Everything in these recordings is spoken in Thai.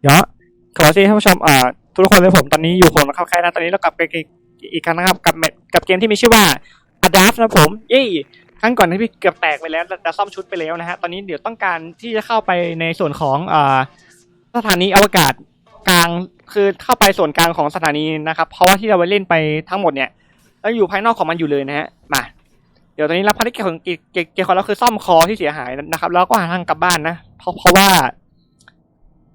เดี๋ยวขอสวัสดีท่านผู้ชมอ่าทุกคนเลยผมตอนนี้อยู่ผมนะครับใครนะตอนนี้เรากลับไปอีกอีกครั้งนะครับกับกับเกมที่มีชื่อว่า a d a f นะผมเย้ครั้งก่อนที่พี่เกือบแตกไปแล้วแต่ซ่อมชุดไปแล้วนะฮะตอนนี้เดี๋ยวต้องการที่จะเข้าไปในส่วนของอ่าสถานีอวกาศกลางคือเข้าไปส่วนกลางของสถานีนะครับ เพราะว่าที่เราไปเล่นไปทั้งหมดเนี่ยเราอยู่ภายนอกของมันอยู่เลยนะฮะมาเดี๋ยวตอนนี้รับภารกิจของเกเกเกของเราคือซ่อมคอที่เสียหายนะครับแล้วก็หาทางกลับบ้านนะเพราะเพราะว่า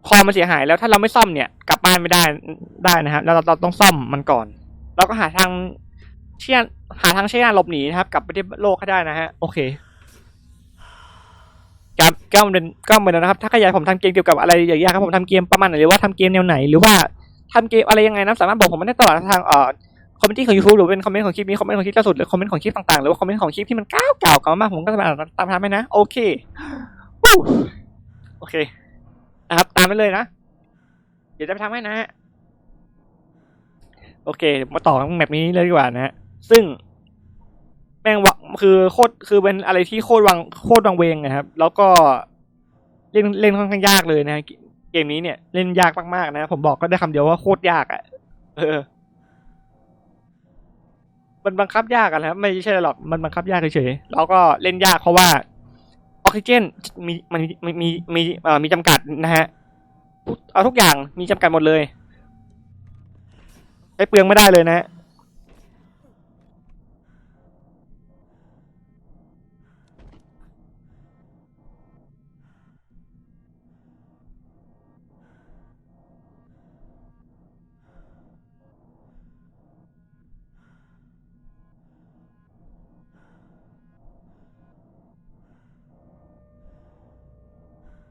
คอมันเสียหายแล้วถ้าเราไม่ซ่อมเนี่ยกลับบ้านไม่ได้ได้นะครับแล้วเราเราต้องซ่อมมันก่อน เราก็หาทางเชี่ยหาทางเชี่ยหลบหนีนะครับ กลับไปที่โลกให้ได้นะฮะ โอเคครับก็เหมือนก็เหมือนนะครับ ถ้าใครอยากให้ผมทำเกมเกี่ยวกับอะไรอย่างเงี้ยครับผมทำเกมประมาณไหนหรือว่าทำเกมแนวไหน หรือว่าทำเกมอะไรยังไงนะสามารถบอกผมมาได้ตลอดทางเอ่อคอมเมนต์ของ YouTube หรือเป็นคอมเมนต์ของคลิปนี้คอมเมนต์ของคลิปล่าสุดหรือคอมเมนต์ของคลิปต่างๆหรือว่าคอมเมนต์ของคลิปที่มันเก่าเก่าเก่ามากผมก็จะมาอ่านตามทำให้นะโอเควู้โอเค นะครับ ตามไปเลยนะ เดี๋ยวจะไปทำให้นะฮะ โอเค มาต่อแมปนี้เลยดีกว่านะฮะ ซึ่ง แม่งวะคือโคตร คือเป็นอะไรที่โคตรวัง โคตรวังเวงนะครับ แล้วก็เล่นเล่นค่อนข้างยากเลยนะเกเกมนี้เนี่ยเล่นยากมากๆนะ ผมบอกก็ได้คำเดียวว่าโคตรยากอะ่ะ เออ มันบังคับยากอะนะครับไม่ใช่หรอกมันบังคับยากเฉยๆแล้วก็เล่นยากเพราะว่า ออกซิเจนมีมันมีมีมีเอ่อมีจำกัดนะฮะเอาทุกอย่างมีจำกัดหมดเลยใช้เปลืองไม่ได้เลยนะ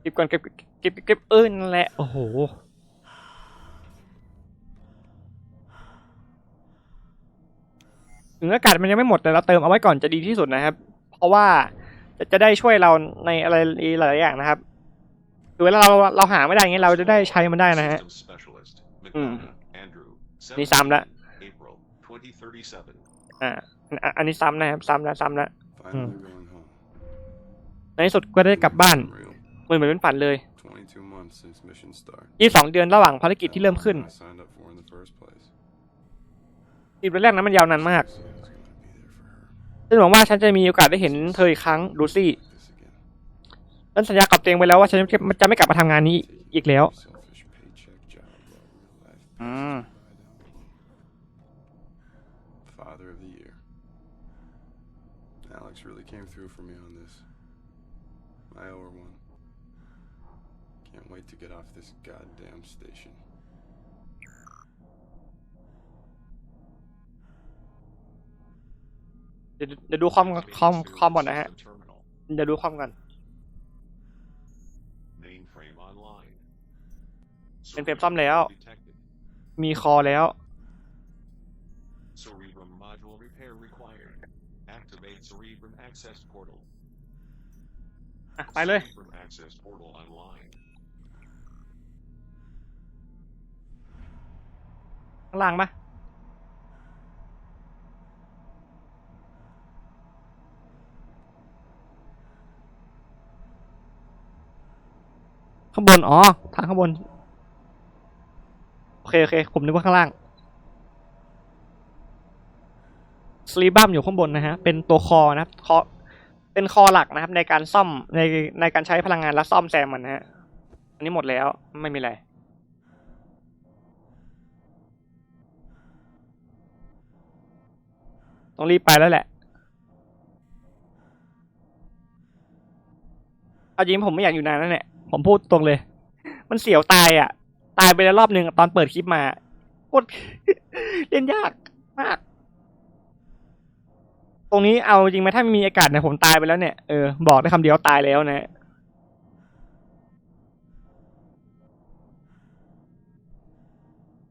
เก็บก่อนเก็บเก็บเก็บเก็บเออนั่นแหละ โอ้โหถึงอากาศมันยังไม่หมดแต่เราเติมเอาไว้ก่อนจะดีที่สุดนะครับ เพราะว่าจะจะได้ช่วยเราในอะไรหลายๆอย่างนะครับคือเวลาเราเราหาไม่ได้เงี้ยเราจะได้ใช้มันได้นะฮะ System specialist, Mm. McDonough, Andrew, นี่ซ้ำละ April 2037. อ่าอันอันนี้ซ้ำนะครับซ้ำแล้วซ้ำแล้ว Finally going home. ในที่สุดก็ได้กลับบ้าน Unreal. เห มือนเหมือนเป็นฝันเลย22 months since mission start. 22เดือนระหว่างภารกิจที่เริ่มขึ้น I signed up for in the first place. อีกเดือนแรกนั้นมันยาวนานมาก So I was gonna be there for her. ฉันหวังว่าฉันจะมีโอกาสได้เห็นเธออีกครั้งลูซี่ This again. ฉันสัญญากับตัวเองไว้แล้วว่าฉันจะจะไม่กลับมาทำงานนี้อีกแล้ว Selfish paycheck job while real life อืม ดี๋ยวเดี๋ยวดูคอมคอมคอมก่อนนะฮะ Terminal. เดี๋ยวดูคอมกัน Mainframe online. เป็นเฟรมซ่อมแล้ว Detected. มีคอแล้ว Cerebrum module repair required. Activate Cerebrum access portal. อะไปเลย Cerebrum access portal online. ข้างล่างปะ ข้างบน อ๋อ ทางข้างบน โอเค โอเค ผมนึกว่าข้างล่างสลีบัมอยู่ข้างบนนะฮะ เป็นตัวคอนะครับคอเป็นคอหลักนะครับ ในการซ่อมในในการใช้พลังงานและซ่อมแซมมันนะฮะ อันนี้หมดแล้วไม่มีอะไรต้องรีบไปแล้วแหละ เอาจริงผมไม่อยากอยู่นานแล้วเนี่ย ผมพูดตรงเลย มันเสียวตายอะ ตายไปแล้วรอบหนึ่งตอนเปิดคลิปมาโคตรเล่นยากมาก ตรงนี้เอาจริงไหมถ้าไม่มีอากาศเนี่ยผมตายไปแล้วเนี่ย เออบอกได้คำเดียวตายแล้วนะ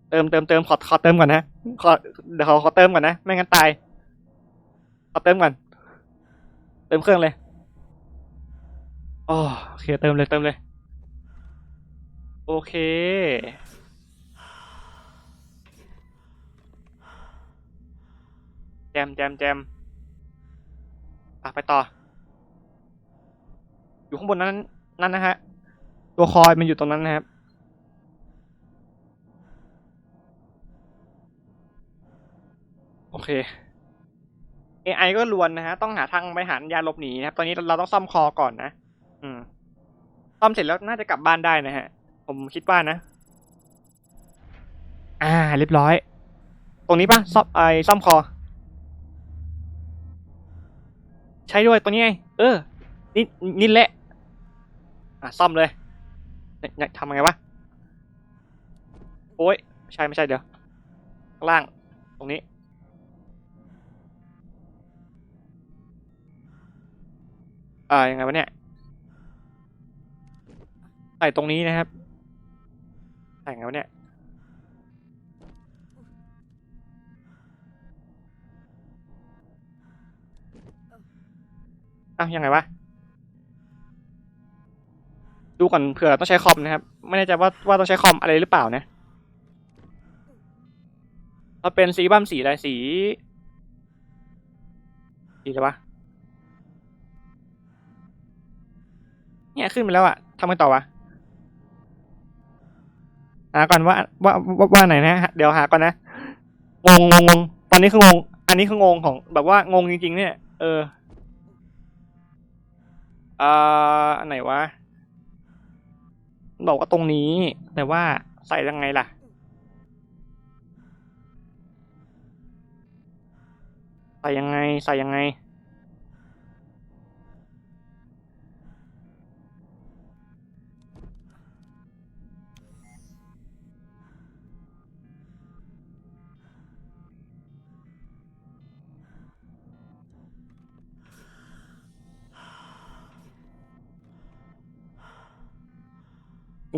เติมเติมเติมขอขอเติมก่อนนะขอเดี๋ยวขอขอเติมก่อนนะไม่งั้นตาย ขอเติมก่อน เติมเครื่องเลยอ๋อโอเคเติมเลยเติมเลย โอเค แจมแจมแจมอะไปต่อ อยู่ข้างบนนั้น นั่นนะฮะ ตัวคอยมันอยู่ตรงนั้นนะครับ โอเค AI ก็ลวนนะฮะ ต้องหาทางไปหายาลบหนีนะครับ ตอนนี้เราต้องซ่อมคอก่อนนะ อืม ซ่อมเสร็จแล้วน่าจะกลับบ้านได้นะฮะ ผมคิดว่านะ อ่า เรียบร้อย ตรงนี้ปะซ่อมไอซ่อมคอ ใช้ด้วยตัวนี้ไง เออ นี่นี่แหละ อะ ซ่อมเลยเนี่ยเนี่ยทำยังไงวะ โอ้ยไม่ใช่ไม่ใช่เดี๋ยวข้างล่าง ตรงนี้ อ่า ยังไงวะเนี่ยใส่ตรงนี้นะครับ ใส่ไงวเนี่ยอ้าวยังไงวะ ดูก่อนเผื่อต้องใช้คอมนะครับ ไม่แน่ใจว่าว่าต้องใช้คอมอะไรหรือเปล่านะเราเป็นสีบัมสีอะไรสีสีอะไรวะเนี่ยขึ้นมาแล้วอะทำไงต่อวะ หาก่อนว่าว่าว่าว่าไหนนะฮะเดี๋ยวหาก่อนนะงงงงงงตอนนี้คืองง อันนี้คืองงของแบบว่างงจริง ๆ เนี่ย เอออ่าอันไหนวะบอกว่าตรงนี้ แต่ว่าใส่ยังไงล่ะใส่ยังไงใส่ยังไง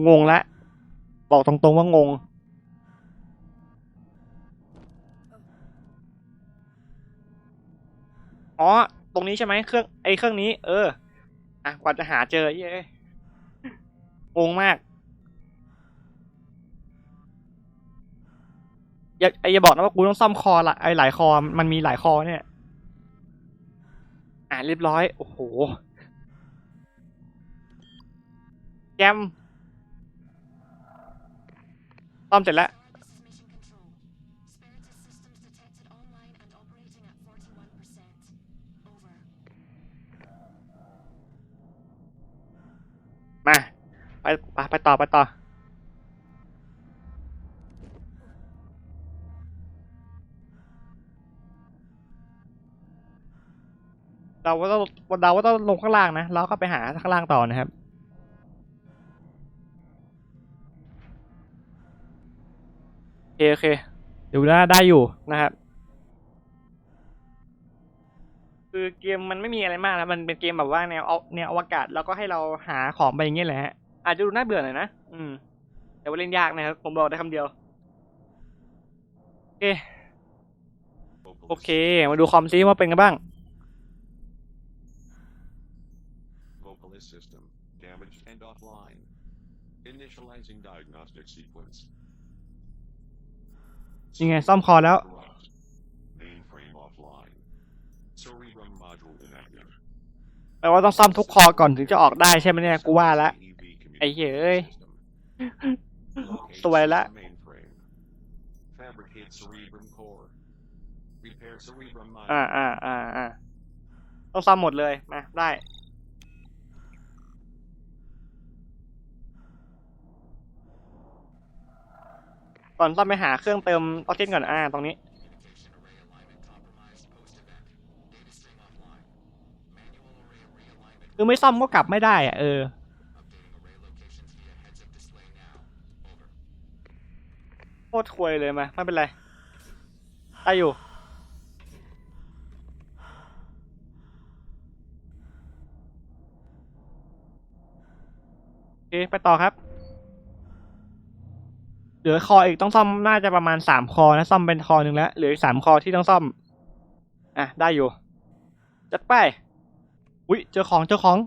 งงละ บอกตรงๆว่างง อ๋อ ตรงนี้ใช่ไหมเครื่องไอ้เครื่องนี้ เออ อะกว่าจะหาเจอเย้งงมาก อย่าไอ้อย่าบอกนะว่ากูต้องซ่อมคอละไอ้หลายคอมันมีหลายคอเนี่ย อะเรียบร้อย โอ้โหแจม ซ่อมเสร็จแล้วมาไปไปไปต่อไปต่อเราว่าต้องเราว่าต้องลงข้างล่างนะแล้วก็ไปหาข้างล่างต่อนะครับ เคโอเคเดี๋ยวนะได้อยู่ นะครับ คือเกมมันไม่มีอะไรมากนะมันเป็นเกมแบบว่าแนวเอาแนวอวกาศแล้วก็ให้เราหาของไปอย่างเงี้ยแหละฮะอาจจะดูน่าเบื่อหน่อยนะอืม แต่ว่าเล่นยากนะครับผมบอกได้คำเดียวโอเคโอเค มาดูคอมซิว่าเป็นไงบ้าง Vocalist system damaged and offline. Initializing diagnostic sequence. ยังไง ซ่อมคอแล้ว แปลว่าต้องซ่อมทุกคอก่อนถึงจะออกได้ใช่ไหมเนี่ย กูว่าแล้วไอ้เหี้ยเอ้ยสวยละ อ่าอ่าอ่าอ่าต้องซ่อมหมดเลย มา ได้ ก่อนซ่อมไปหาเครื่องเติมออกซิเจนก่อนอ่าตรงนี้คือไม่ซ่อมก็กลับไม่ได้อะเออโคตรควยเลยมาไม่เป็นไรได้อยู่โอเคไปต่อครับ เหลือคออีกต้องซ่อมน่าจะประมาณสามคอนะซ่อมเป็นคอหนึ่งแล้วเหลืออีกสามคอที่ต้องซ่อม อะได้อยู่จัดไปอุ้ยเจอของเจอของ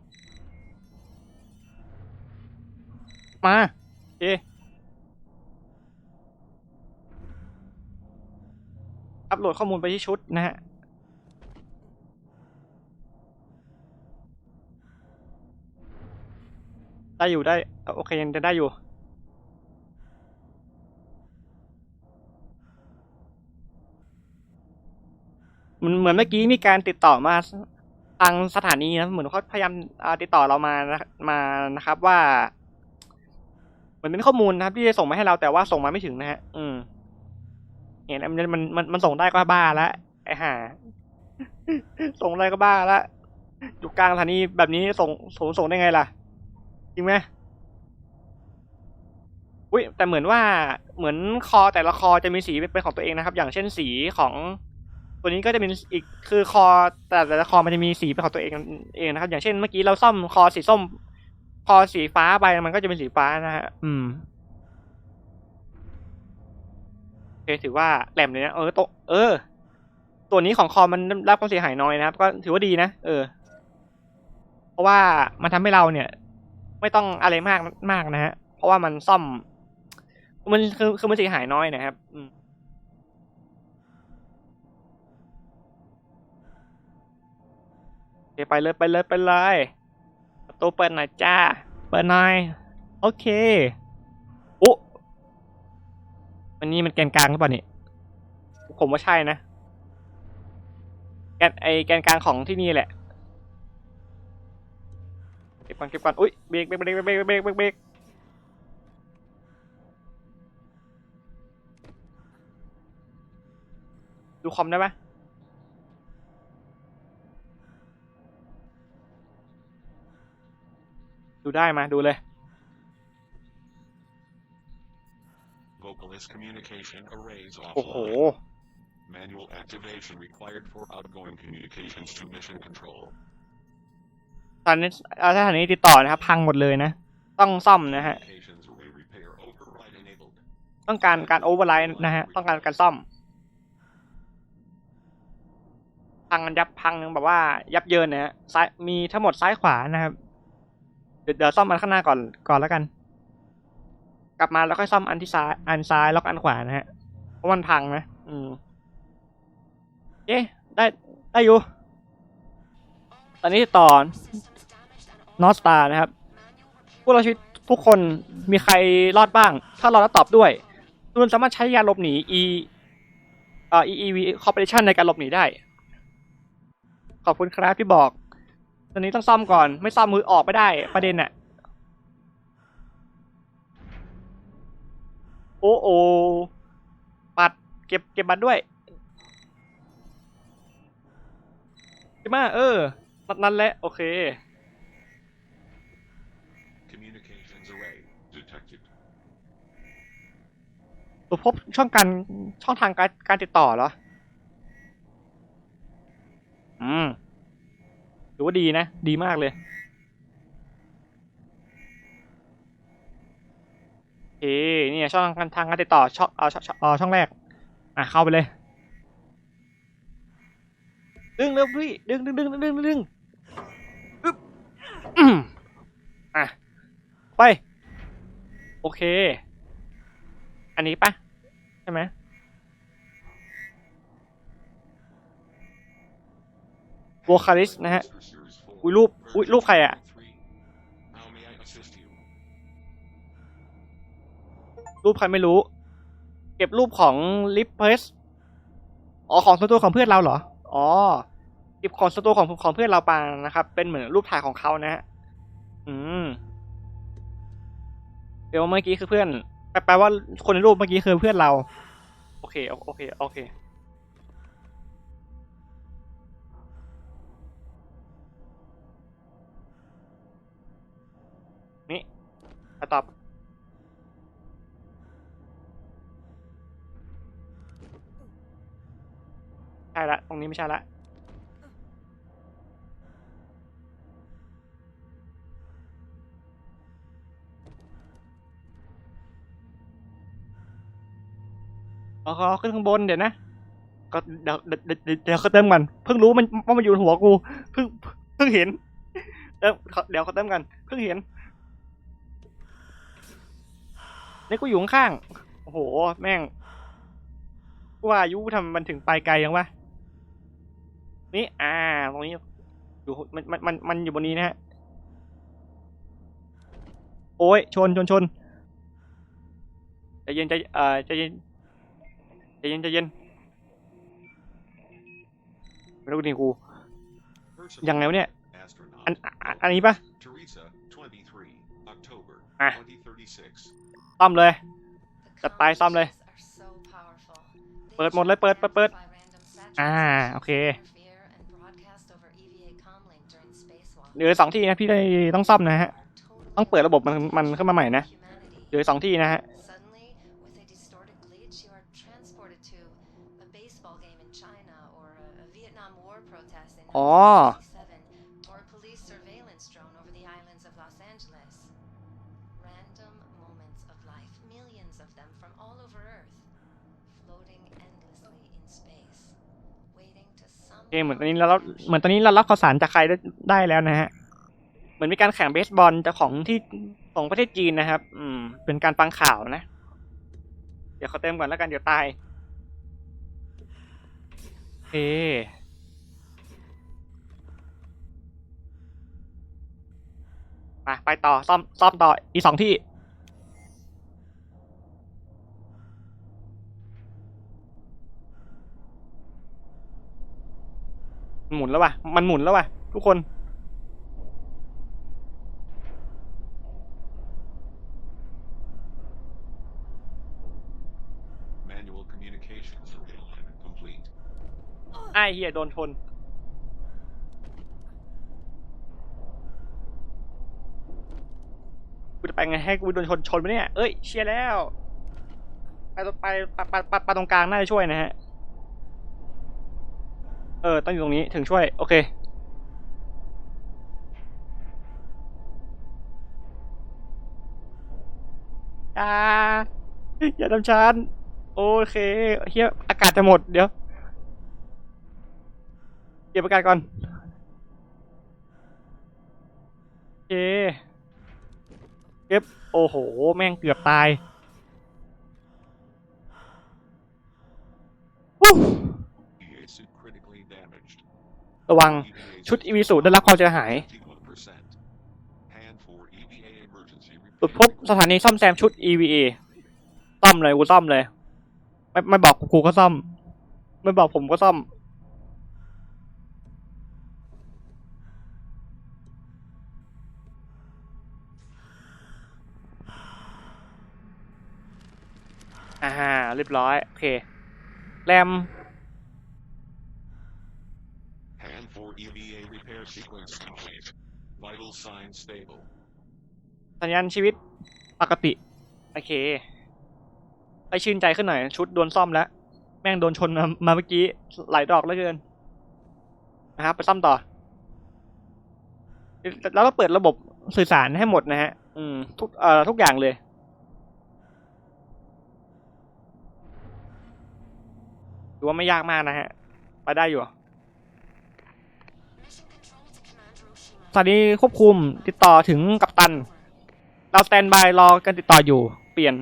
มาโออัปโหลดข้อมูลไปที่ชุดนะฮะได้อยู่ได้ โอเคยังจะได้อยู่ มือนเหมือนเมื่อกี้มีการติดต่อมาทางสถานีนะเหมือนเขาพยายามติดต่อเรามานะมานะครับว่าเหมือนเป็นข้อมูลนะครับ ที่จะส่งมาให้เราแต่ว่าส่งมาไม่ถึงนะฮะ อืมเนี่ยมันมันมันมันส่งได้ก็บ้าละไอ้ห่าส่งได้ก็บ้าละอยู่กลางสถานีแบบนี้ส่งส่งส่งได้ไงล่ะ จริงไหมอุ้ยแต่เหมือนว่าเหมือนคอแต่ละคอจะมีสีเป็นของตัวเองนะครับ อย่างเช่นสีของ ตัวนี้ก็จะเป็นอีกคือคอแต่แต่ละคอมันจะมีสีเป็นของตัวเองเองนะครับ อย่างเช่นเมื่อกี้เราซ่อมคอสีส้ม คอสีฟ้าไปมันก็จะเป็นสีฟ้านะฮะอืมโอเคถือว่าแหลมเลยนะเออโตวเออ ตัวนี้ของคอมันรับความเสียหายน้อยนะครับ ก็ถือว่าดีนะเออ เพราะว่ามันทำให้เราเนี่ย ไม่ต้องอะไรมากมากนะฮะเพราะว่ามันซ่อม มันคือคือมันเสียหายน้อยนะครับ อืม เคไปเลยไปเลยไปเลยประตูเปิดหน่อยจ้า เปิดหน่อย โอเคโอ้มันนี่มันแกนกลางหรือเปล่านี่ผมว่าใช่นะแกนไอแกนกลางของที่นี่แหละเก็บก่อนเก็บก่อนอุ้ยเบรกเบรกเบรกเบรกเบรกเบรกเบรกดูคอมได้ไห ดูได้มาดูเลย Vocalist communication arrays โอ้โห offline. Manual activation required for outgoing communications to mission control. ตอนนี้เอาสถานีติดต่อนะครับ พังหมดเลยนะ ต้องซ่อมนะฮะ Communications array repair override enabled. ต้องการการโอเวอร์ไลน์นะฮะ ต้องการการซ่อม พังกันยับพังแบบว่ายับเยินนะฮะซ้ายมีทั้งหมดซ้ายขวานะครับ เดี๋ยวเดี๋ยวซ่อมอันข้างหน้าก่อนก่อนแล้วกัน กลับมาแล้วค่อยซ่อมอันที่ซ้ายอันซ้ายแล้วก็อันขวานะฮะเพราะมันพังนะอืมเอ๊ะได้ได้อยู่ ตอนนี้ต่อนอสตานะครับพวกเราชีวิตทุกคนมีใครรอดบ้าง ถ้ารอดแล้วตอบด้วยคุณสามารถใช้ยาหลบหนี e เอ่อ EEV Corporation ในการหลบหนีได้ ขอบคุณครับที่บอก ตอนนี้ต้องซ่อมก่อน ไม่ซ่อมมือออกไม่ได้ประเด็นน่ะโอ้โอบัตรเก็บเก็บบัตรด้วยใช่ไหมเออนัดนั้นแหละโอเค Communications array detected. ตัวพบช่องการช่องทางการการติดต่อเหรอ อืม ถือว่าดีนะ ดีมากเลยโอเนี่ช่องทางทางการติดต่อช่องเออช่องช่องเอ่อช่องแรก อะเข้าไปเลย ดึงเร็วพี่ดึงดึงดึงดึงดึงดึงอึ๊บอืมอะไป โอเค อันนี้ปะใช่ไหม โวคาลิสนะฮะ อุ้ยรูป อุ้ยรูปใครอะรูปใครไม่รู้ เก็บรูปของลิปเพสอ๋อของส่วนตัวของเพื่อนเราเหรอ อ๋อเก็บของส่วนตัวของของเพื่อนเราไปนะครับ เป็นเหมือนรูปถ่ายของเขานะฮะ อืม เดี๋ยวเมื่อกี้คือเพื่อน แปลว่าคนในรูปเมื่อกี้คือเพื่อนเรา โอเค โอเค โอเค อะตอบใช่ละตรงนี้ไม่ใช่ละเอเขาขึ้นข้างบนเดี๋ยวนะก็เดี๋ยวเดี๋ยวเดี๋ยวเดี๋ยวเขาเติมกันเพิ่งรู้มันว่ามันอยู่หัวกูเพิ่งเพิ่งเห็นเติมเขาเดี๋ยวเขาเติมกันเพิ่งเห็น นี่กูอยู่ข้างๆโอ้โห แม่งกูว่าอายุทำมันถึงไปไกลยังวะนี่อ่า ตรงนี้อยู่มันมันมันมันอยู่บนนี้นะฮะ โอ้ยชนชนชนใจเย็นใจเอ่อใจเย็นใจเย็นใจเย็นไม่รู้ดิกู Person ยังไงวะเนี่ย astronaut อันอันอันนี้ปะ Teresa, 23, October Ah. 2036. ซ่อมเลย จัดไปซ่อมเลย เปิดหมดเลยเปิดเปิดเปิดอ่าโอเคเหลือสองที่นะพี่ได้ต้องซ่อมนะฮะ ต้องเปิดระบบมันมันขึ้นมาใหม่นะเหลือสองที่นะฮะ Suddenly, with to โอเคเหมือนตอนนี้เราเหมือนตอนนี้เรารับข่าวสารจากใครได้ได้แล้วนะฮะเหมือนมีการแข่งเบสบอลจากของที่ของประเทศจีนนะครับ อืม เป็นการฟังข่าวนะ เดี๋ยวเขาเติมก่อนแล้วกันเดี๋ยวตายโอเคไปไปต่อซ่อมซ่อมต่ออีกสองที่ หมุนแล้วว่ะ มันหมุนแล้วว่ะ ทุกคน Manual communications arrangement complete. ไอ้เฮียโดนชนกูจะไปไงให้กูโดนชนชนไปเนี่ย เอ้ย เชียร์แล้ว ไปตรงไปไปไปไปไปตรงกลางน่าจะช่วยนะฮะเออต้องอยู่ตรงนี้ถึงช่วย โอเค อ่า อย่าทำฉันโอเคเฮียอากาศจะหมด เดี๋ยว เก็บอากาศก่อน โอเค เก็บ โอ้โห แม่งเกือบตายฮู้ ระวังชุดอีวีสูได้รับความเสียหายตรวจพบสถานีซ่อมแซมชุด EVA ซ่อมเลยกูซ่อมเลย ไม่ไม่บอกกูก็ซ่อม ไม่บอกผมก็ซ่อม อ่าเรียบร้อย โอเค แรม Hand for EVA repair sequence complete. Vital signs stable. สัญญาณชีวิตปกติ โอเค ไปชื่นใจขึ้นหน่อย ชุดโดนซ่อมแล้ว แม่งโดนชนมาเมื่อกี้ หลายดอกเลือเกิน นะครับ ไปซ่อมต่อ แล้วก็เปิดระบบสื่อสารให้หมดนะฮะ อืม ทุกเอ่อทุกอย่างเลยถือว่าไม่ยากมากนะฮะ ไปได้อยู่ Oshima. ตอนนี้ควบคุมติดต่อถึงกัปตัน เราสแตนบายรอกันติดต่ออยู่ เปลี่ยน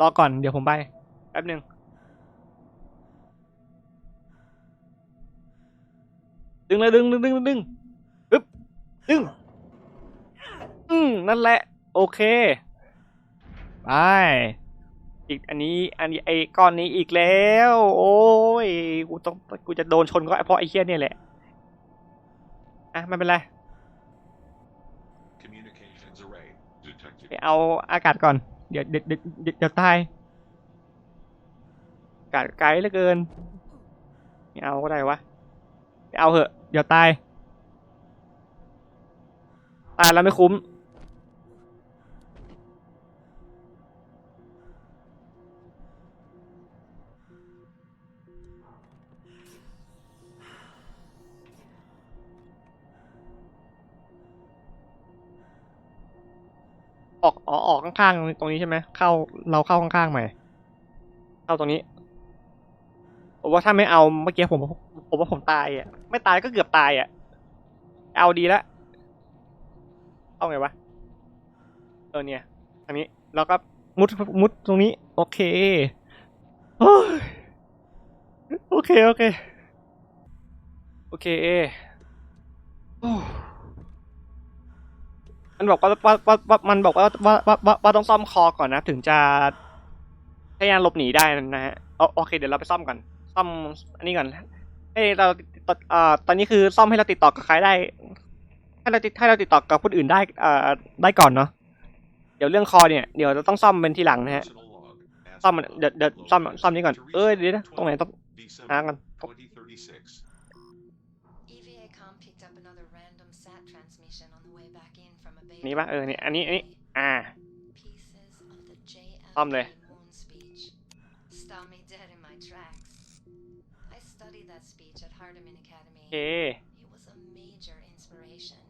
รอก่อนเดี๋ยวผมไปแป๊บหนึ่งดึงเลยดึงดึงดึงดึงปึ๊บดึงอืมนั่นแหละ โอเค ไป อีกอันนี้ อันนี้ไอ้ก้อนนี้อีกแล้ว โอ้ยกูต้องกูจะโดนชนก็เพราะไอ้เคี้ยเนี่ยแหละอะไม่เป็นไร Communications array detected. ไปเอาอากาศก่อนเดี๋ยวเดี๋ยวเดี๋ยวเดี๋ยวเดี๋ยวตายอากาศไกลเหลือเกินไม่เอาก็ได้วะไม่เอาเหอะ เดี๋ยวตายตายแล้วไม่คุ้ม ออกอ๋อออกข้างๆตรงนี้ใช่ไหมเข้าเราเข้าข้างๆใหม่เข้าตรงนี้ผมว่าถ้าไม่เอาเมื่อกี้ผมผมว่าผมตายอะ ไม่ตายก็เกือบตายอะ เอาดีละเอาไงวะเออเนี่ยอันนี้เราก็มุดมุดตรงนี้ โอเคโอ้ยโอเค โอเค โอเคโอ้ มันบอกว่าว่าว่ามันบอกว่าว่าว่าว่าวาต้องซ่อมคอก่อนนะ ถึงจะพยายามหลบหนีได้นะฮะเอโอเค เดี๋ยวเราไปซ่อมก่อนซ่อมอันนี้ก่อนเอ้เราติดออ่าตอนนี้คือซ่อมให้เราติดต่อกับใครได้ ให้เราติดให้เราติดต่อกับคนอื่นได้อ่าได้ก่อนเนาะเดี๋ยวเรื่องคอเนี่ยเดี๋ยวเราต้องซ่อมเป็นทีหลังนะฮะซ่อมเดี๋ยวเดี๋ยวซ่อมซ่อมนี้ก่อนเอ้ยเดี๋ยวนะตรงไหนต้องหากัน นี่ปะเออนี่อันนี้อันนี้อ่า Pieces of the JL Xong rồi. Moon speech. Stop me dead in my tracks. I studied that speech at Hardeman โอ Academy. เค It was a major inspiration.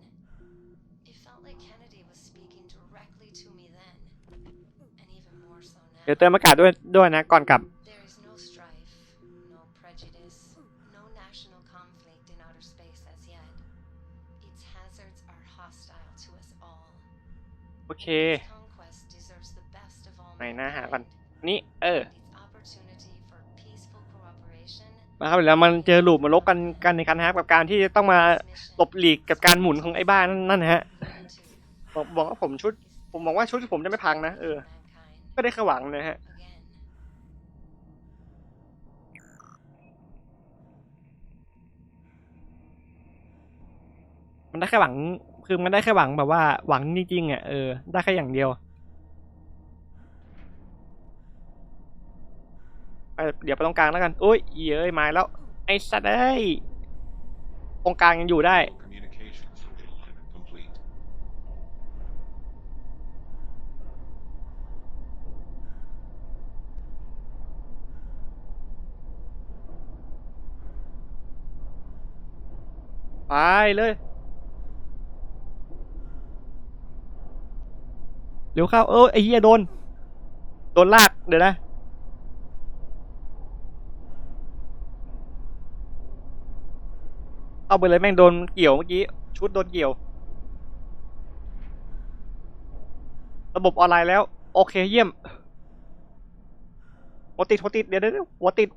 It felt like Kennedy was speaking directly to me then, and even more so เดี๋ยว now. เติมอากาศด้วยด้วยนะก่อนกลับ โอเค Its conquest deserves the best of all ไหนนะหาก่อน mankind. นี่เออ Its opportunity for peaceful cooperation มาครับแล้วมันเจอหลูปมาลบกันกันในการนะครับกับการที่จะต้องมา mission หลบหลีกกับการหมุนของไอ้บ้านนั่นนั่นนะฮะ into บอกบอกว่าผมชุด ผมบอกว่าชุดผมจะไม่พังนะเออ mankind ก็ได้แค่หวังนะฮะ again. มันได้แค่หวัง คือมันได้แค่หวังแบบว่าหวังจริงๆอะเออได้แค่อย่างเดียวไปเดี๋ยวไปตรงกลางแล้วกันโอ้ยเย้ยมาแล้ว ไอ้สัตว์เอ้ยตรงกลางยังอยู่ได้ Communications surveillance complete. ไปเลย เร็วเข้าเออไอ้เหี้ยโดน โดนลากเดี๋ยวนะ เอาไปเลยแม่งโดนเกี่ยวเมื่อกี้ ชุดโดนเกี่ยว ระบบออนไลน์แล้ว โอเคเยี่ยมหัวติดหัวติดเดี๋ยวเดี๋ยวเดี๋ยวหัวติด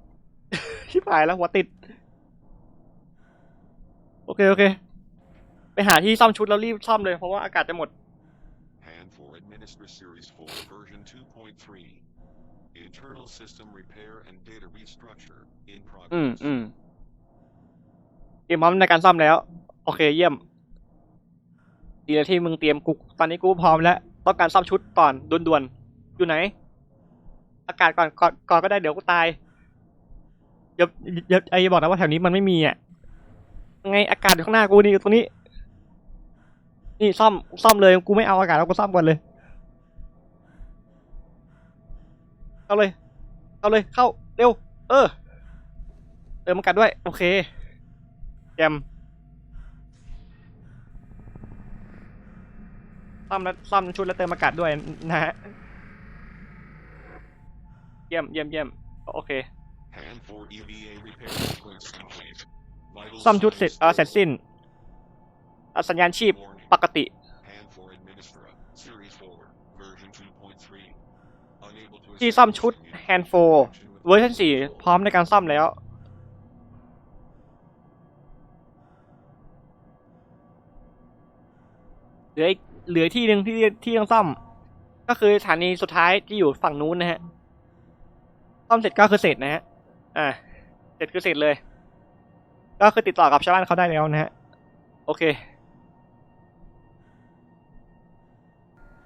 ชิบหายแล้วหัวติด โอเคโอเค ไปหาที่ซ่อมชุดแล้วรีบซ่อมเลยเพราะว่าอากาศจะหมด for Administra Series 4 version 2.3. Internal system repair and data restructure in อืม progress. อืมเตรียมพร้อมในการซ่อมแล้ว โอเคเยี่ยม ดีแล้วที่มึงเตรียมกูตอนนี้กูพร้อมแล้ว ต้องการซ่อมชุดก่อนด่วนๆ อยู่ไหน อากาศก่อนก่อนก่อนก็ได้เดี๋ยวกูตายอย่าอย่าไอ้บอกนะว่าแถวนี้มันไม่มีอะไงอากาศอยู่ข้างหน้ากูนี่ตรงนี้ นี่ซ่อมซ่อมเลยกูไม่เอาอากาศแล้วกูซ่อมก่อนเลย เข้าเลยเข้าเลยเข้าเร็ว เออเติมอากาศด้วย โอเคแจมซ่อมแล้วซ่อมชุดแล้วเติมอากาศด้วยนะฮะ เยี่ยมเยี่ยมเยี่ยมโอเค Hand for EVA repair sequence complete. Vital ซ่อมชุดเสร็จ signs เออเสร็จสิ้นอะสัญญาณชีพ warning. ปกติ ที่ซ่อมชุด Hand 4เวอร์ชันสี่พร้อมในการซ่อมแล้ว เหลือเหลือที่หนึ่งที่ที่ต้องซ่อม ก็คือสถานีสุดท้ายที่อยู่ฝั่งนู้นนะฮะ ซ่อมเสร็จก็คือเสร็จนะฮะ อ่า เสร็จคือเสร็จเลย ก็คือติดต่อกับชาวบ้านเขาได้แล้วนะฮะ โอเค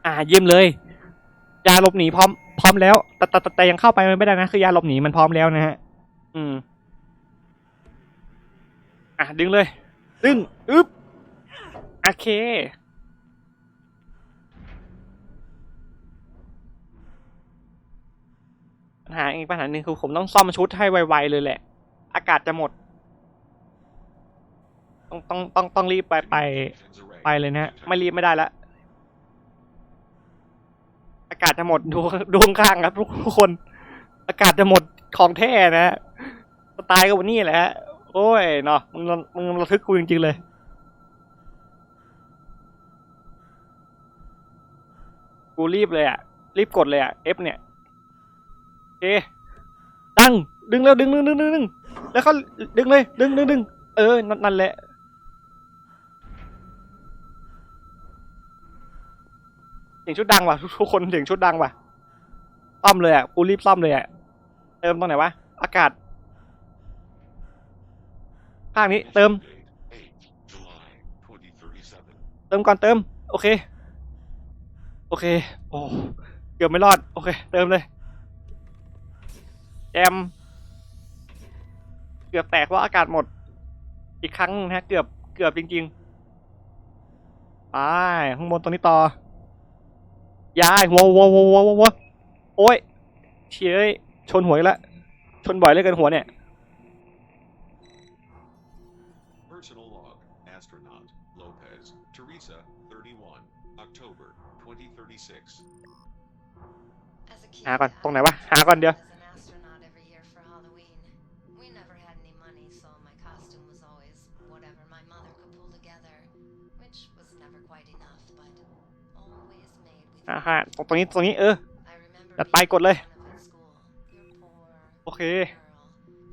อ่าเยี่ยมเลย ยาหลบหนีพร้อม พร้อมแล้วแต่แต่แต่แต่ยังเข้าไปไม่ได้นะคือยาหลบหนีมันพร้อมแล้วนะฮะ อืม อะดึงเลย ดึงอึ๊บโอเค ปัญหาอีกปัญหาหนึ่งคือผมต้องซ่อมชุดให้ไวๆเลยแหละ อากาศจะหมด ต้องต้องต้องต้องรีบไปไป communications array. ไปเลยนะฮะไม่รีบไม่ได้ละอากาศจะหมดดูดูข้างครับ ทุกคน อากาศจะหมดของแท้นะฮะสไตล์ก็วันนี้แหละฮะโอ้ยเนาะมึงมึงระทึกกูจริงๆเลยกูรีบเลยอะ รีบกดเลยอะ F เนี่ยโอดังดึงแล้วดึงดึงดึงดึงดึงแล้วเขาดึงเลย ดึงดึงดึงเออนั่นแหละ สียงชุดดังว่ะทุกคนเสียงชุดดังว่ะซ่อมเลยอะกูรีบซ่อมเลยอะเติมตรงไหนวะอากาศข้างนี้เติม Date 8th July 2037. เติมก่อนเติม โอเค โอเค โอ้เกือบไม่รอด โอเค เติมเลยแจมเกือบแตกเพราะอากาศหมด อีกครั้งนะฮะเกือบเกือบจริงๆไปข้างบนตรงนี้ต่อ ยายหัวหัวหัวหัวหัวหัวโอ้ยเชี่ยเอ้ยชนหัวอีกแล้วชนบ่อยเหลยกันหัวเนี่ย Personal log, astronaut, Lopez, Teresa, 31, October 2036. As a kid, หาก่อน I ตรงไหนวะหาก่อนเดียว made with อ่าฮะตรงตรงนี้ตรงนี้เออ I remember จัดไป being กดเลย one of at school. You're poor, โอเค girl.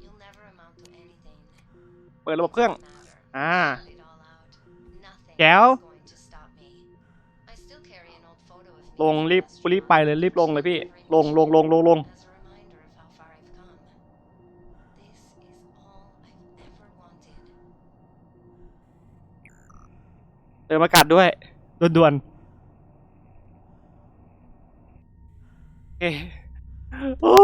You'll never amount to anything. เปิดระบบเครื่อง Matter. อ่า Shut it all out. Nothing แจ๋ว is going to stop me. I still carry an old photo of me ลง as an รีบ astronaut. รีบไปเลยรีบลงเลยพี่ ลงลงลงลงลง As a reminder of how far I've come. This is all I've ever wanted. เติมอากาศด้วยด่วนๆโอเคโอ้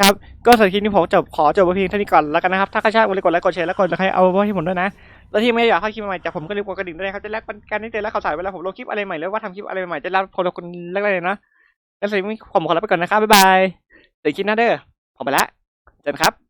ครับ ก็สำหรับคลิปนี้ผมจบขอจบไว้เพียงเท่านี้ก่อนแล้วกันนะครับ ถ้าใครชอบกดไลค์กดไลค์กดแชร์แล้วกดให้เอาไว้ให้ผมด้วยนะ แล้วที่ไม่อยากให้คลิปใหม่ๆจากผมก็รีบกดกระดิ่งด้วยนะครับจะแลกเป็นการนี้เตือนและข่าวสารเวลาผมลงคลิปอะไรใหม่หรือว่าทำคลิปอะไรใหม่ๆจะรับคนละคนแรกเลยนะ แล้วสำหรับผมขอลาไปก่อนนะครับบ๊ายบายเดี๋ยวคลิปหน้าเด้อผมไปละเจอกันครับ